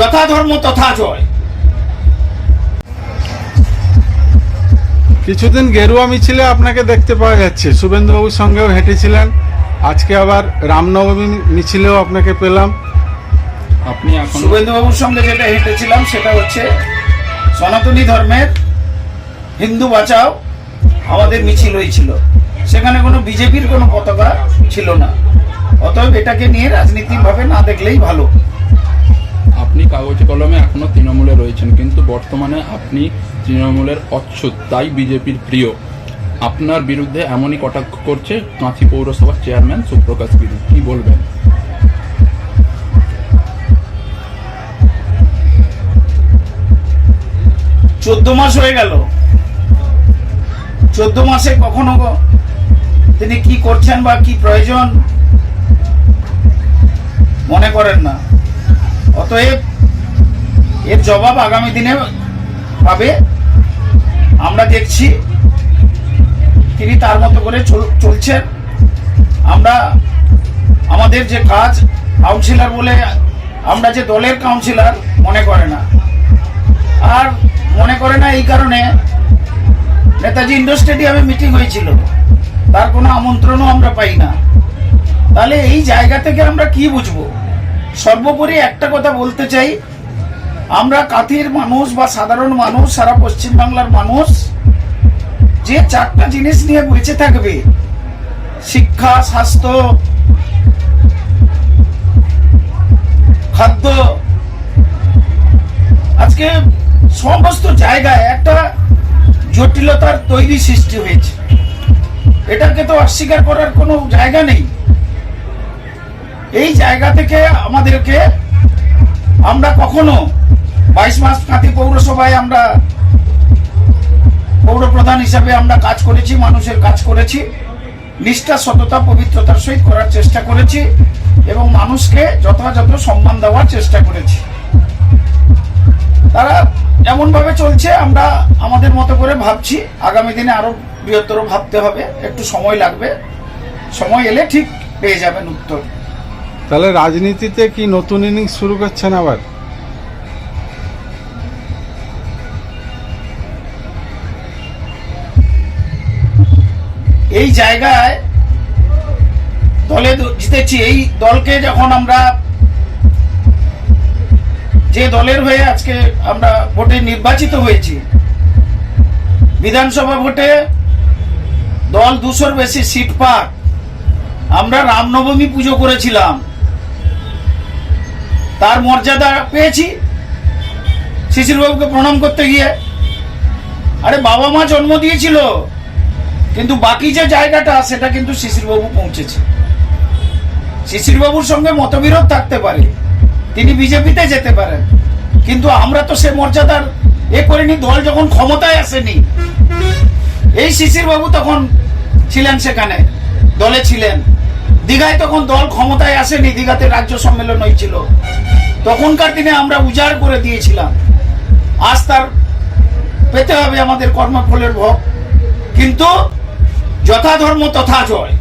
যথা ধর্ম তথা জয়। কিছুদিন গেরুয়া মিছিলে আপনাকে দেখতে পাওয়া যাচ্ছে। শুভেন্দুবাবুর সঙ্গেও হেঁটেছিলেন। আজকে আবার রামনবমী মিছিলেও আপনাকে পেলাম। আপনি এখন শুভেন্দুবাবুর সঙ্গে যেটা হেঁটেছিলাম সেটা হচ্ছে সনাতনী ধর্মের হিন্দু বাঁচাও আমাদের মিছিল হয়েছিল সেখানে কোনো বিজেপির কোনো পতাকা ছিল না। অতএব এটাকে নিয়ে রাজনীতিকভাবে না দেখলেই ভালো। আপনি কাগজে কলমে এখনও তৃণমূলে রয়েছেন, কিন্তু বর্তমানে আপনি তৃণমূলের অচ্ছুত তাই বিজেপির প্রিয়। আপনার বিরুদ্ধে এমনই কটাক্ষ করছে কাঁথি পৌরসভার চেয়ারম্যান সুপ্রকাশ গিরি। কি বলবেন? চোদ্দ মাস হয়ে গেল। চোদ্দ মাসে কখনো তিনি কি করছেন বা কি প্রয়োজন? মনে করেন না। অতএব এর জবাব আগামী দিনে পাবে। আমরা দেখছি তিনি তার মতো করে চল- চলছেন। আমরা আমাদের যে কাজ কাউন্সিলর বলে আমরা যে দলের কাউন্সিলর মনে করে না। আর মনে করে না এই কারণে নেতাজি ইন্ডোর স্টেডিয়ামে মিটিং হয়েছিল। তার কোনো আমন্ত্রণও আমরা পাই না। তাহলে এই জায়গা থেকে আমরা কি বুঝব? সর্বোপরি একটা কথা বলতে চাই। আমরা কাথির মানুষ বা সাধারণ মানুষ, সারা পশ্চিমবাংলার মানুষ, যে চারটা জিনিস নিয়ে বেঁচে থাকবে, শিক্ষা, স্বাস্থ্য, খাদ্য, আজকে সমস্ত জায়গায় একটা জটিলতার তৈরি সৃষ্টি হয়েছে। এটাকে তো অস্বীকার করার কোনো জায়গা নেই। এই জায়গা থেকে আমাদেরকে আমরা কখনো বাইশ মাস কাঁথি পৌরসভায় আমরা পৌর প্রধান হিসাবে আমরা কাজ করেছি, মানুষের কাজ করেছি। নিষ্ঠা, সততা, পবিত্রতার সহিত করার চেষ্টা করেছি এবং মানুষকে যথাযথ সম্মান দেওয়ার চেষ্টা করেছি। তারা এমন ভাবে চলছে, আমরা আমাদের মতো করে ভাবছি। আগামী দিনে আরও বৃহত্তর ভাবতে হবে, একটু সময় লাগবে। সময় এলে ঠিক পেয়ে যাবেন উত্তর। তাহলে রাজনীতিতে কি নতুন ইনিংস শুরু করছেন আবার? এই জায়গায় দলে জিতেছি। এই দলকে যখন আমরা যে দলের হয়ে আজকে আমরা ভোটে নির্বাচিত হয়েছি, বিধানসভা ভোটে দল দুশোর বেশি সিট পাক। আমরা রামনবমী পুজো করেছিলাম। তার মর্যাদা পেয়েছি। শিশিরবাবুকে প্রণাম করতে গিয়ে। আরে বাবা মা জন্ম দিয়েছিল, কিন্তু বাকি যে জায়গাটা, সেটা কিন্তু শিশিরবাবু পৌঁছেছে। শিশিরবাবুর সঙ্গে মতবিরোধ থাকতে পারে, তিনি বিজেপিতে যেতে পারেন, কিন্তু আমরা তো সে মর্যাদার এ করিনি, দল যখন ক্ষমতায় আসেনি। এই শিশিরবাবু তখন ছিলেন সেখানে, দলে ছিলেন। দীঘায় তখন দল ক্ষমতায় আসেনি, দীঘাতে রাজ্য সম্মেলন হয়েছিল। তখনকার দিনে আমরা উজাড় করে দিয়েছিলাম। আজ তার পেতে হবে আমাদের কর্মফলের ভোগ। কিন্তু যথাধর্ম তথা জয়।